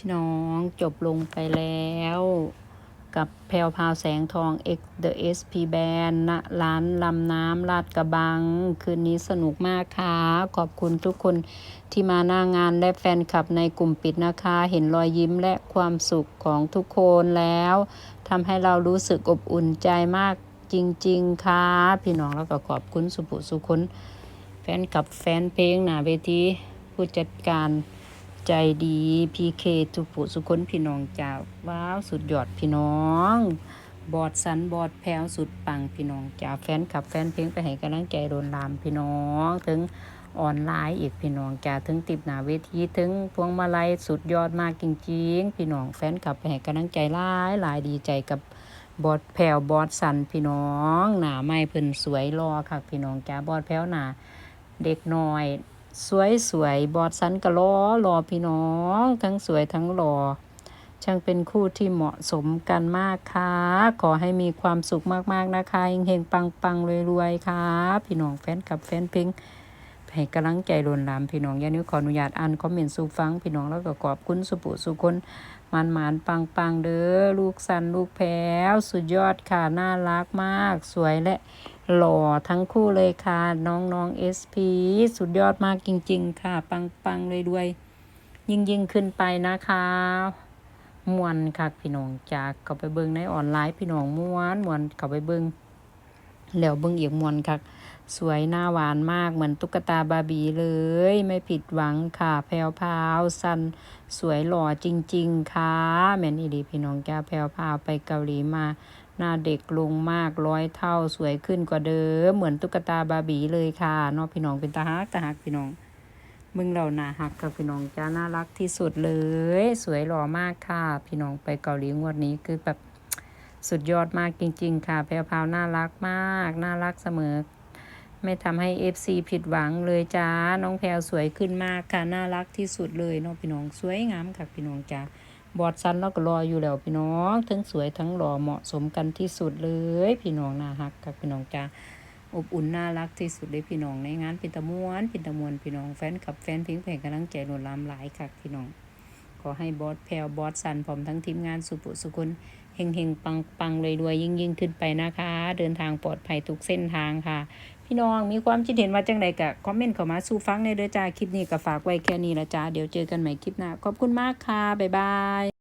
พี่น้องจบลงไปแล้ว กับแพรวพาวแสงทอง X The SP Band ณร้านลำน้ำลาดกระบัง คืนนี้สนุกมากค่ะ ขอบคุณทุกคนที่มาหน้างานและแฟนคลับในกลุ่มปิดนะคะ เห็นรอยยิ้มและความสุขของทุกคนแล้วทำให้เรารู้สึกอบอุ่นใจมากจริง ๆ ค่ะ พี่น้องแล้วก็ขอบคุณสุภุสุคนแฟนกับแฟนเพลงหนาเวทีผู้จัดการ ใจดีพีเคทุปุสุคนพี่น้องจ้าว้าวสุดยอดพี่น้อง บอดสันบอดแพลวสุดปังพี่น้องจ้าแฟนขับแฟนเพลงไปให้กำลังใจโดนลามพี่น้อง ถึงออนไลน์อีกพี่น้องจ้าถึงติดหนาเวทีถึงพวงมาลัยสุดยอดมากจริงๆ พี่น้องแฟนขับไปให้กำลังใจหลายหลายดีใจกับบอดแพลวบอดสันพี่น้อง หนาไม่เพิ่นสวยรอค่ะพี่น้องจ้าบอดแพลวหนาเด็กน้อย สวยสวยบอดสันก็รอรอพี่น้อง ทั้งสวยทั้งหล่อช่างเป็นคู่ที่เหมาะสมกันมากค่ะ ขอให้มีความสุขมากๆนะคะเฮงๆปังๆรวยๆค่ะ พี่น้องแฟนกับแฟนเพลงให้กำลังใจล้นลามพี่น้องย่านิ้วขออนุญาตอ่านคอมเมนต์สู่ฟัง พี่น้องแล้วก็ขอบคุณสุปุสุคนมันหมานปังปังเด้อลูกสันลูกแพ้วสุดยอดค่ะ น่ารักมาก สวยและ หล่อทั้งคู่เลยค่ะ น้องน้องเอสพีสุดยอดมากจริง ๆ ค่ะ ปังปังเลยด้วยยิ่งยิ่งขึ้นไปนะคะมวนค่ะพี่น้องจากเขาไปเบิ่งในออนไลน์พี่น้องมวนมวนเขาไปเบิ่งแล้วเบิ่งอีกมวนค่ะ สวยหน้าหวานมากเหมือนตุ๊กตาบาร์บี้เลย ไม่ผิดหวังค่ะ แพวพาวสันสวยหล่อจริง ๆ ค่ะแม่นอีดีพี่น้องจ้าแพวพาวไปเกาหลีมา หน้าเด็กลงมากร้อยเท่าสวยขึ้นกว่าเดิม เหมือนตุ๊กตาบาบี้เลยค่ะเนาะพี่น้องเป็นตาฮักตาฮักพี่น้อง มึงเราหนาฮักกับพี่น้องจ้าน่ารักที่สุดเลย สวยหล่อมากค่ะ พี่น้องไปเกาหลีงวดนี้คือแบบสุดยอดมากจริง ๆ ค่ะแพรวพาวน่ารักมากน่ารักเสมอ ไม่ทำให้ FC ผิดหวังเลยจ้าน้องแพรวสวยขึ้นมากค่ะน่ารักที่สุดเลยเนาะพี่น้องสวยงามค่ะพี่น้องจ้า บอดซันแล้วก็รออยู่แล้วพี่น้อง ทั้งสวยทั้งหล่อเหมาะสมกันที่สุดเลย พี่น้องน่ารักค่ะพี่น้องจ้าอบอุ่นน่ารักที่สุดเลยพี่น้องในงานเป็นตะมวนเป็นตะมวนพี่น้องแฟนกับแฟนเพลงแผ่กำลังใจหนุนลามหลายค่ะพี่น้อง ขอให้บอสแพรวบอสสันพร้อมทั้งทีมงานสุปุสุคนเฮงเฮงปังปังเลยรวยยิ่งยิ่งขึ้นไปนะคะ เดินทางปลอดภัยทุกเส้นทางค่ะ พี่น้องมีความคิดเห็นว่าจังไดกะคอมเมนต์เข้ามาสู่ฟังในเด้อจ้าคลิปนี้ก็ฝากไว้แค่นี้ละจ้าเดี๋ยวเจอกันใหม่คลิปหน้าขอบคุณมากค่ะบ๊ายบาย